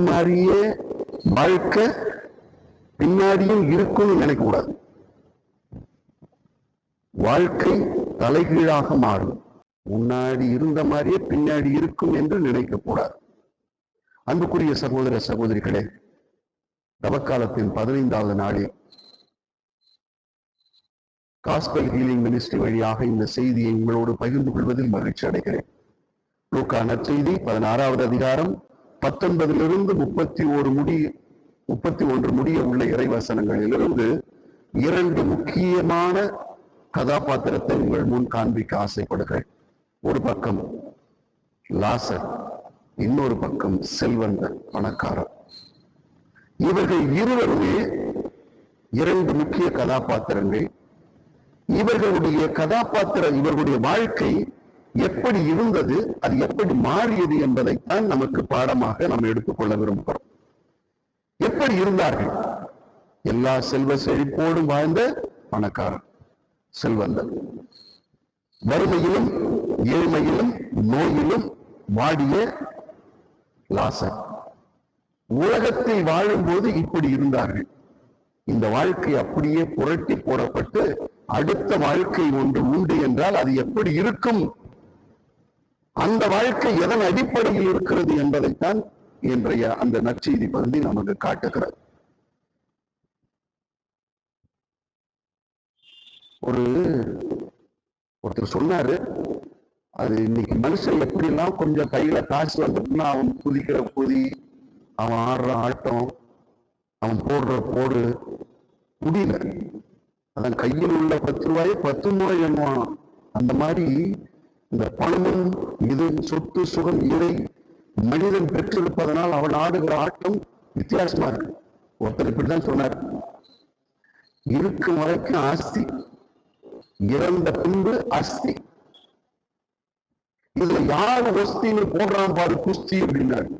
மாதிரியே வாழ்க்கை பின்னாடியும் இருக்கும்னு நினைக்கக்கூடாது வாழ்க்கை தலைகீழாக மாறும். முன்னாடி இருந்த மாதிரியே பின்னாடி இருக்கும் என்று நினைக்கக்கூடாது அன்புக்குரிய சகோதர சகோதரிகளே தவக்காலத்தின் பதினைந்தாவது நாளில் காஸ்பல் ஹீலிங் மினிஸ்ட்ரி வழியாக இந்த செய்தியை உங்களோடு பகிர்ந்து கொள்வதில் மகிழ்ச்சி அடைகிறேன். லூக்கா நற்செய்தி பதினாறாவது அதிகாரம் பத்தொன்பதிலிருந்து முப்பத்தி ஒரு முடி முப்பத்தி ஒன்று முடிய உள்ள இறைவசனங்களிலிருந்து இரண்டு முக்கியமான கதாபாத்திரத்தை உங்கள் முன் காண்பிக்க ஆசைப்படுகிறேன். ஒரு பக்கம் லாசர் இன்னொரு பக்கம் செல்வந்தன் பணக்காரர். இவர்கள் இருவருமே இரண்டு முக்கிய கதாபாத்திரங்கள். இவர்களுடைய கதாபாத்திரம் இவர்களுடைய வாழ்க்கை எப்படி இருந்தது அது எப்படி மாறியது என்பதைத்தான் நமக்கு பாடமாக நாம் எடுத்துக்கொள்ள விரும்புகிறோம். எப்படி இருந்தார்கள்? எல்லா செல்வ செழிப்போடும் வாழ்ந்த பணக்காரன் செல்வந்தன் வறுமையிலும் ஏழ்மையிலும் நோயிலும் வாடிய லாசன் உலகத்தில் வாழும்போது இப்படி இருந்தார்கள். இந்த வாழ்க்கை அப்படியே புரட்டி போடப்பட்டு அடுத்த வாழ்க்கை ஒன்று உண்டு என்றால் அது எப்படி இருக்கும்? அந்த வாழ்க்கை எதன் அடிப்படையில் இருக்கிறது என்பதைத்தான் இன்றைய அந்த நற்செய்தி பகுதி நமக்கு காட்டுகிறது. ஒரு ஒருத்தர் சொன்னாரு அது இன்னைக்கு மனுஷன் எப்படிலாம் கொஞ்சம் கையில காசு வந்துட்டுனா அவன் குதிக்கிற குதி அவன் ஆடுற ஆட்டம் அவன் போடுற போடு முடியல அதான் கையில் உள்ள பத்து ரூபாய் பத்து முறை எண்ணுவான் அந்த மாதிரி இந்த பணமும் இது சொத்து சுகம் இதை மனிதன் பெற்றிருப்பதனால் அவன் ஆடுகிற ஆட்டம் வித்தியாசமா இருக்கு. ஒருத்தர் இப்படிதான் சொன்னார். இருக்கும் வரைக்கும் ஆஸ்தி இறந்த பின்பு அஸ்தி. இதுல யார் ஒஸ்தின்னு போடுறான் பாரு குஸ்தி அப்படின்னாரு.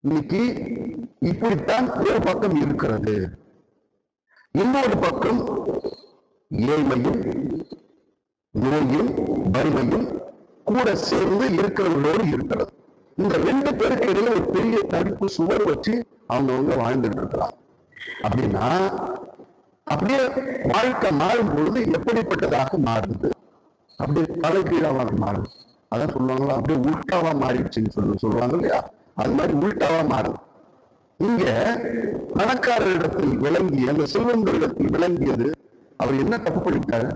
இன்னைக்கு இப்படித்தான் ஒரு பக்கம் இருக்கிறது. இன்னொரு பக்கம் ஏழ்மையும் நோயும் வறுமையும் கூட சேர்ந்து இருக்கிறவர்களோடு இருக்கிறது இந்த ரெண்டு பேருக்கு இடையில ஒரு பெரிய தடுப்பு சுவர் வச்சு அவங்கவுங்க வாழ்ந்துட்டு இருக்கிறான் அப்படின்னா அப்படியே வாழ்க்கை மாறும் பொழுது எப்படிப்பட்டதாக மாறுது? அப்படியே தலைகீழாக மாறுது. அதான் சொல்லுவாங்களா அப்படியே உள்டாவா மாறிடுச்சுன்னு சொல்லி சொல்லுவாங்க இல்லையா? அது மாதிரி உள்டாவா மாறுது. இங்க பணக்காரரிடத்தில் விளங்கிய அந்த செல்வந்தரிடத்தில் விளங்கியது அவர் என்ன தப்பு பண்ணிட்டாரு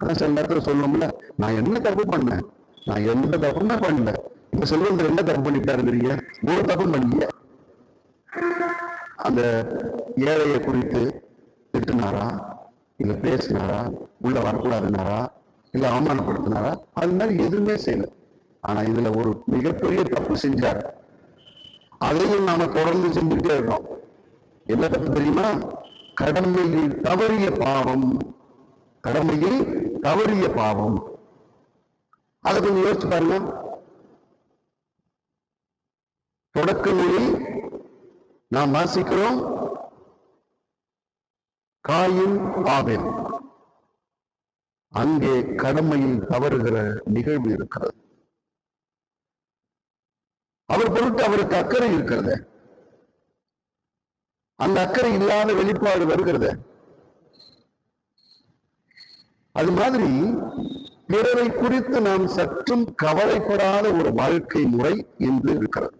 சில நேரத்தில் சொல்லணும்ல நான் என்ன தப்பு பண்ணேன்? நான் எந்த தான் பண்ணல. இப்ப செல்வந்தர் என்ன தப்பு பண்ணிட்டாருங்கிறீங்க ஒரு தப்பு பண்ணீங்க. அந்த ஏழையை குறித்து திட்டுனாரா? இல்ல பேசினாரா? உள்ள வரக்கூடாதுனாரா? இல்ல அவமானப்படுத்தினாரா? அது மாதிரி எதுவுமே செய்யல. ஆனா இதுல ஒரு மிகப்பெரிய தப்பு செஞ்சார். அதையும் நாம தொடர்ந்து செஞ்சுட்டே இருக்கோம். என்ன தப்பு தெரியுமா? கடமையில் தவறிய பாவம் கடமையில் தவறிய பாவம். அதை கொஞ்சம் யோசிச்சு பாருங்க. தொடக்க நூலில் நாம் வாசிக்கிறோம் காயின் ஆபேல் அங்கே கடமையில் தவறுகிற நிகழ்வு இருக்கிறது. அவர் பொருட்டு அவருக்கு அக்கறை இருக்கிறது. அந்த அக்கறை இல்லாத வெளிப்பாடு வருகிறது. அது மாதிரி பிறரை குறித்து நாம் சற்றும் கவலைப்படாத ஒரு வாழ்க்கை முறை என்று இருக்கிறது.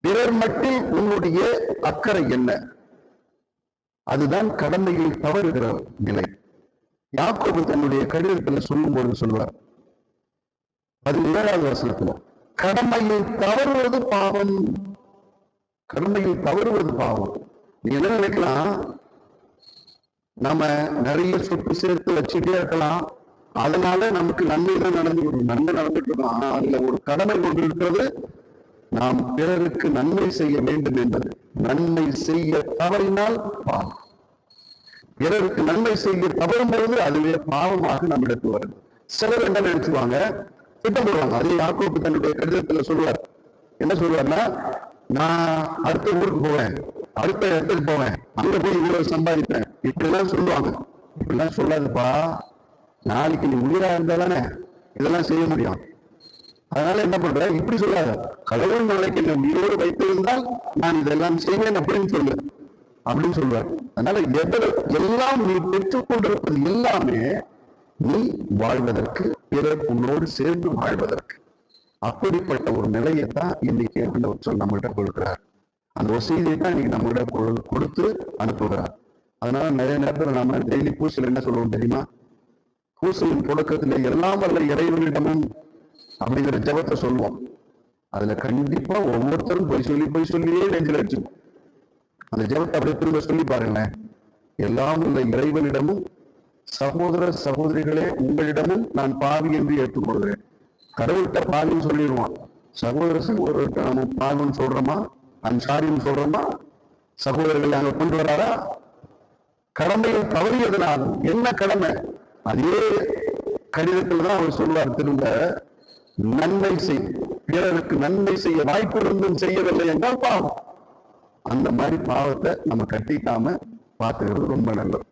பிறர் மட்டும் உன்னுடைய அக்கறை என்ன? அதுதான் கடமையில் தவறுகிற நிலை. யாக்கோபு தன்னுடைய கடிதத்தில் சொல்லும்போது சொல்வார். பதினேழாவது வசனத்துல கடமையில் தவறுவது பாவம். கடமையில் தவறுவது பாவம். நீ என்ன நினைக்கலாம்? நம்ம நிறைய சொத்து சேர்த்து வச்சுட்டே இருக்கலாம். அதனால நமக்கு நன்மை தான் நடந்து வரும் நன்மை நடந்துட்டு இருக்கும். ஆனா அதுல ஒரு கடமை கொண்டு இருக்கிறது. நாம் பிறருக்கு நன்மை செய்ய வேண்டும் என்பது. நன்மை செய்ய தவறினால் பாவம். பிறருக்கு நன்மை செய்ய தவறும் பொழுது அதுவே பாவமாக நம்மிடத்து வருது. சிலர் என்ன நினைச்சுவாங்க திட்டம் போடுவாங்க. அதே யாக்கோப்பு தன்னுடைய கடிதத்துல சொல்லுவார். என்ன சொல்லுவார்னா நான் அடுத்த ஊருக்கு போவேன். அடுத்த இடத்துக்கு போவேன். அங்க போய் இவ்வளவு சம்பாதிப்பேன். இப்படி எல்லாம் சொல்லுவாங்க. இப்படிலாம் சொல்லாதுப்பா. நாளைக்கு நீ உயிரா இருந்தா தானே இதெல்லாம் செய்ய முடியும். அதனால என்ன பண்ற? இப்படி சொல்லாத. கடவுள் நாளைக்கு என்னை உயிரோடு வைத்திருந்தால் நான் இதெல்லாம் செய்வேன் அப்படின்னு சொல்லு. அப்படின்னு சொல்லுவார். அதனால எவ்வளவு எல்லாம் நீ பெற்றுக்கொண்டிருப்பது எல்லாமே நீ வாழ்வதற்கு பிறர் உன்னோடு சேர்ந்து வாழ்வதற்கு. அப்படிப்பட்ட ஒரு நிலையை தான் இன்னைக்கு ஆண்டவர் சொல் நம்மகிட்ட கொடுக்கிறார். அந்த ஒரு செய்தியை தான் இன்னைக்கு நம்மகிட்ட கொடுத்து அனுப்புகிறார். அதனால நிறைய நேரத்தில் நாம டெய்லி பூசல் என்ன சொல்லுவோம் தெரியுமா? பூசலின் தொடக்கத்துல எல்லாம் வல்ல இறைவனிடமும் அப்படிங்கிற ஜெபத்தை சொல்லுவோம். அதுல கண்டிப்பா ஒவ்வொருத்தரும் போய் சொல்லி போய் சொல்லியே நெஞ்சில் அடிச்சுக்கும் அந்த ஜெபத்தை அப்படியே திரும்ப சொல்லி பாருங்களேன். எல்லாம் உள்ள இறைவனிடமும் சகோதர சகோதரிகளே உங்களிடமும் நான் பாவி என்று ஏற்றுக்கொள்கிறேன். கடவுள்கிட்ட பாவின்னு சொல்லிடுவான். சகோதர சகோதரர்கிட்ட நம்ம பாவின்னு சொல்றோமா? அஞ்சாரின்னு சொல்றோமா? சகோதரர்கள் அங்க கொண்டு வராரா? கடமையை தவறியதுனால் என்ன கடமை? அதே கடிதத்தில் தான் அவர் சொல்வார் திரும்ப நன்மை செய். பிறருக்கு நன்மை செய்ய வாய்ப்பு இருந்தும் செய்யவில்லை என்றால் பாவம். அந்த மாதிரி பாவத்தை நம்ம கட்டிக்காம பார்த்துக்கிறது ரொம்ப நல்லது.